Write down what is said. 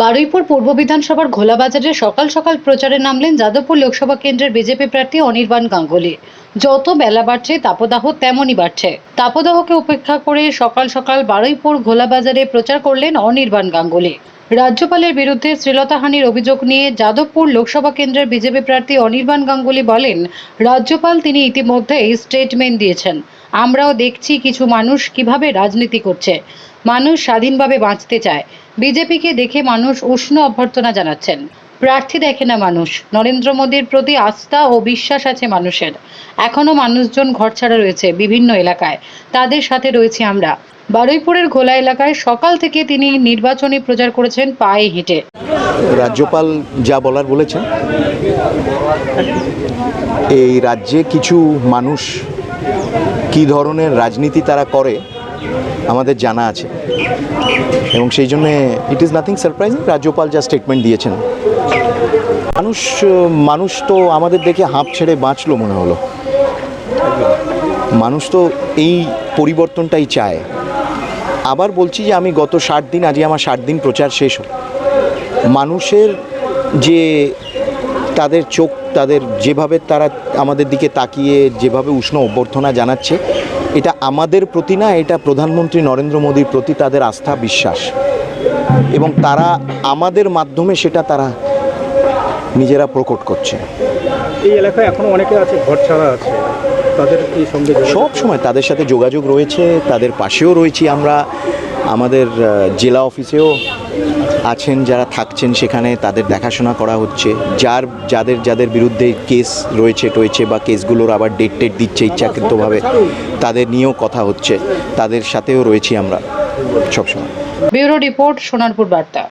বারুইপুর পূর্ব বিধানসভার ঘোলাবাজারে সকাল সকাল প্রচারে নামলেন যাদবপুর লোকসভা কেন্দ্রের বিজেপি প্রার্থী অনির্বাণ গাঙ্গুলি। যত বেলা বাড়ছে, তাপদাহ তেমনই বাড়ছে। তাপদাহকে উপেক্ষা করে সকাল সকাল বারুইপুর ঘোলাবাজারে প্রচার করলেন অনির্বাণ গাঙ্গুলি। রাজ্যপালের বিরুদ্ধে শ্রীলতাহানির অভিযোগ নিয়ে যাদবপুর লোকসভা কেন্দ্রের বিজেপি প্রার্থী অনির্বাণ গাঙ্গুলি বলেন, রাজ্যপাল তিনি ইতিমধ্যেই স্টেটমেন্ট দিয়েছেন। আমরাও দেখছি কিছু মানুষ কীভাবে রাজনীতি করছে। মানুষ স্বাধীনভাবে বাঁচতে চায়। বিজেপিকে দেখে মানুষ উষ্ণ অভ্যর্থনা জানাচ্ছেন। প্রার্থী দেখে না মানুষ। নরেন্দ্র মোদীর প্রতি আস্থা ও বিশ্বাস আছে মানুষের। এখনও মানুষজন ঘরছাড়া রয়েছে বিভিন্ন এলাকায়। তাদের সাথে রয়েছি আমরা। বারুইপুরের ঘোলা এলাকায় সকাল থেকে তিনি নির্বাচনী প্রচার করেছেন পায়ে হেঁটে। রাজ্যপাল যা বলার বলেছেন। এই রাজ্যে কিছু মানুষ কী ধরনের রাজনীতি তারা করে আমাদের জানা আছে। এবং সেই জন্য ইট ইজ নাথিং সারপ্রাইজিং রাজ্যপাল যা স্টেটমেন্ট দিয়েছেন। মানুষ মানুষ তো আমাদের দেখে হাঁপ ছেড়ে বাঁচলো মনে হলো। মানুষ তো এই পরিবর্তনটাই চায়। আবার বলছি যে আমি গত ষাট দিন আজকে আমার ষাট দিন প্রচার শেষ হলো। মানুষের যে তাদের চোখ, তাদের যেভাবে তারা আমাদের দিকে তাকিয়ে যেভাবে উষ্ণ অভ্যর্থনা জানাচ্ছে এটা আমাদের প্রতি না এটা প্রধানমন্ত্রী নরেন্দ্র মোদীর প্রতি তাদের আস্থা বিশ্বাস। এবং তারা আমাদের মাধ্যমে সেটা তারা নিজেরা প্রকট করছে। এই এলাকায় এখনও অনেকে আছে ঘর ছাড়া আছে। তাদের সঙ্গে সব সময় তাদের সাথে যোগাযোগ রয়েছে তাদের পাশেও রয়েছি আমরা। আমাদের জেলা অফিসেও আছেন, যারা থাকছেন সেখানে তাদের দেখাশোনা করা হচ্ছে। যার, যাদের যাদের বিরুদ্ধে কেস রয়েছে টয়েছে বা কেসগুলোর আবার ডেট টেট দিচ্ছে ইচ্ছাকৃতভাবে, তাদের নিয়েও কথা হচ্ছে। তাদের সাথেও রয়েছি আমরা সবসময়। ব্যুরো রিপোর্ট, সোনারপুর বার্তা।